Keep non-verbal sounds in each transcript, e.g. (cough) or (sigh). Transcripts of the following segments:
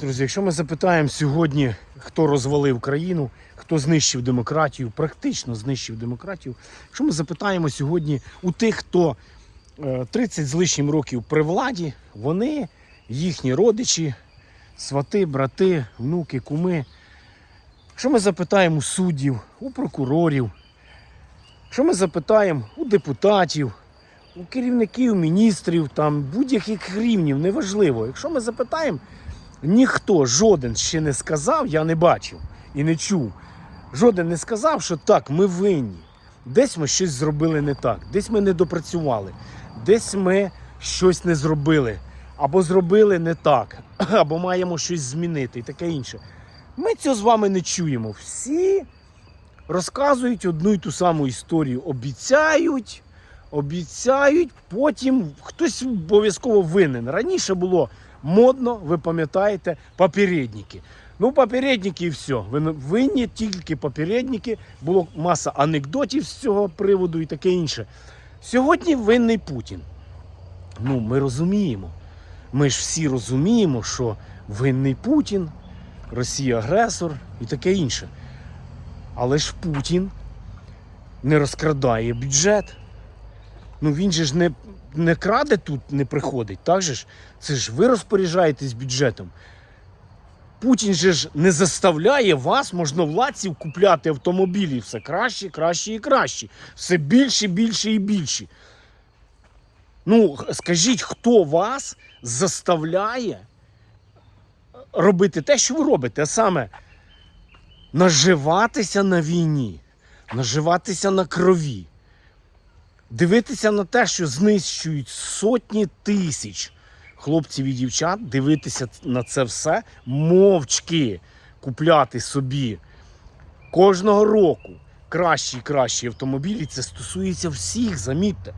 Друзі, якщо ми запитаємо сьогодні, хто розвалив країну, хто знищив демократію, практично знищив демократію. Якщо ми запитаємо сьогодні у тих, хто е, 30 з лишнім років при владі, вони, їхні родичі, свати, брати, внуки, куми. Якщо ми запитаємо у суддів, у прокурорів, якщо ми запитаємо у депутатів, у керівників, міністрів, там будь-яких рівнів, неважливо. Якщо ми запитаємо, ніхто, жоден ще не сказав, я не бачив і не чув. Жоден не сказав, що так, ми винні. Десь ми щось зробили не так, десь ми не допрацювали, десь ми щось не зробили, або зробили не так, (clears throat) або маємо щось змінити і таке інше. Ми цього з вами не чуємо. Всі розказують одну й ту саму історію. Обіцяють, обіцяють, потім хтось обов'язково винен. Раніше було модно, ви пам'ятаєте, попередники. Ну, попередники і все. Винні тільки попередники. Було маса анекдотів з цього приводу і таке інше. Сьогодні винний Путін. Ну, ми розуміємо. Ми ж всі розуміємо, що винний Путін, Росія агресор і таке інше. Але ж Путін не розкрадає бюджет. Ну він же ж не, не краде тут, не приходить, так же ж? Це ж ви розпоряджаєтесь бюджетом. Путін же ж не заставляє вас, можновладців, купляти автомобілі все краще, краще і краще. Все більше, більше і більше. Ну, скажіть, хто вас заставляє робити те, що ви робите, а саме наживатися на війні, наживатися на крові, дивитися на те, що знищують сотні тисяч хлопців і дівчат, дивитися на це все мовчки, купляти собі кожного року кращі і кращі автомобілі. Це стосується всіх, замітьте.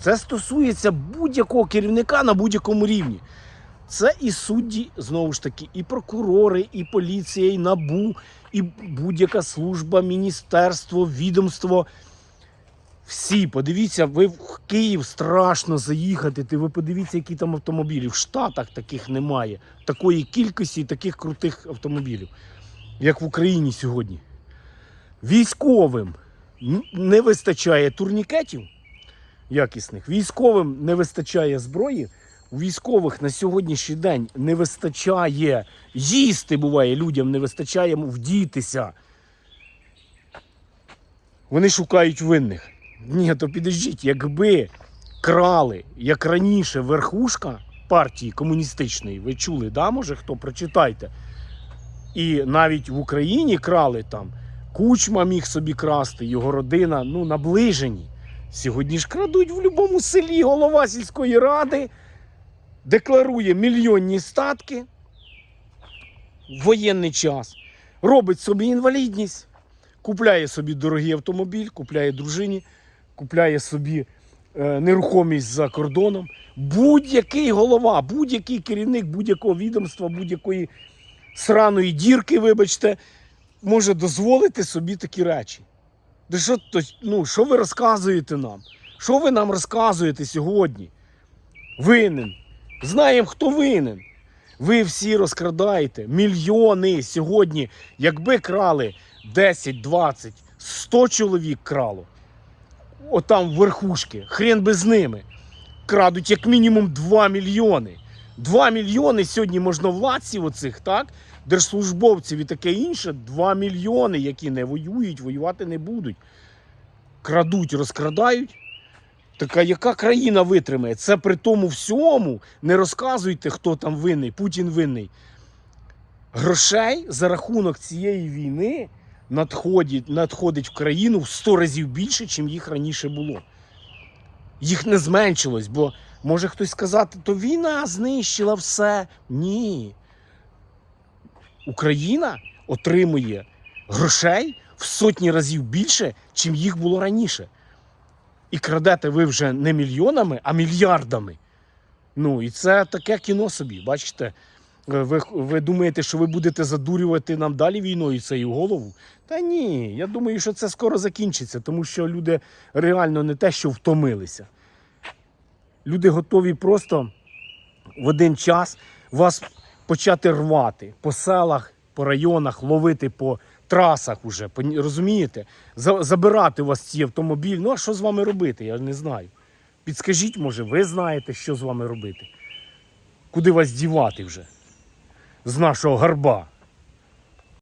Це стосується будь-якого керівника на будь-якому рівні. Це і судді, знову ж таки, і прокурори, і поліція, і набу, і будь-яка служба, міністерство, відомство. Всі, подивіться, ви в Київ страшно заїхати. Ти ви подивіться, які там автомобілі. В Штатах таких немає. Такої кількості таких крутих автомобілів, як в Україні сьогодні. Військовим не вистачає турнікетів якісних. Військовим не вистачає зброї. У військових на сьогоднішній день не вистачає їсти, буває, людям не вистачає вдітися. Вони шукають винних. Ні, то підождіть, якби крали, як раніше, верхушка партії комуністичної, ви чули, да, може хто? Прочитайте. І навіть в Україні крали там. Кучма міг собі красти, його родина, ну, наближені. Сьогодні ж крадуть в будь-якому селі голова сільської ради, декларує мільйонні статки в воєнний час, робить собі інвалідність, купляє собі дорогий автомобіль, купляє дружині, купляє собі е, нерухомість за кордоном. Будь-який голова, будь-який керівник будь-якого відомства, будь-якої сраної дірки, вибачте, може дозволити собі такі речі. Да що, то, ну, що ви розказуєте нам? Що ви нам розказуєте сьогодні? Винен. Знаємо, хто винен. Ви всі розкрадаєте мільйони сьогодні. Якби крали 10, 20, 100 чоловік крало. Отам верхушки, хрен би з ними. Крадуть як мінімум 2 мільйони. 2 мільйони сьогодні можновладців оцих, так? Держслужбовців і таке інше. 2 мільйони, які не воюють, воювати не будуть. Крадуть, розкрадають. Така яка країна витримає? Це при тому всьому не розказуйте, хто там винний, Путін винний. Грошей за рахунок цієї війни надходить, надходить в країну в 100 разів більше, чим їх раніше було. Їх не зменшилось, бо може хтось сказати, то війна знищила все. Ні. Україна отримує грошей в сотні разів більше, чим їх було раніше. І крадете ви вже не мільйонами, а мільярдами. Ну, і це таке кіно собі. Бачите, ви, ви думаєте, що ви будете задурювати нам далі війною це голову? Та ні, я думаю, що це скоро закінчиться, тому що люди реально не те, що втомилися. Люди готові просто в один час вас почати рвати по селах, по районах, ловити по трасах уже. Розумієте? Забирати у вас ці автомобілі. Ну а що з вами робити? Я не знаю. Підскажіть, може, ви знаєте, що з вами робити? Куди вас дівати вже? З нашого гарба.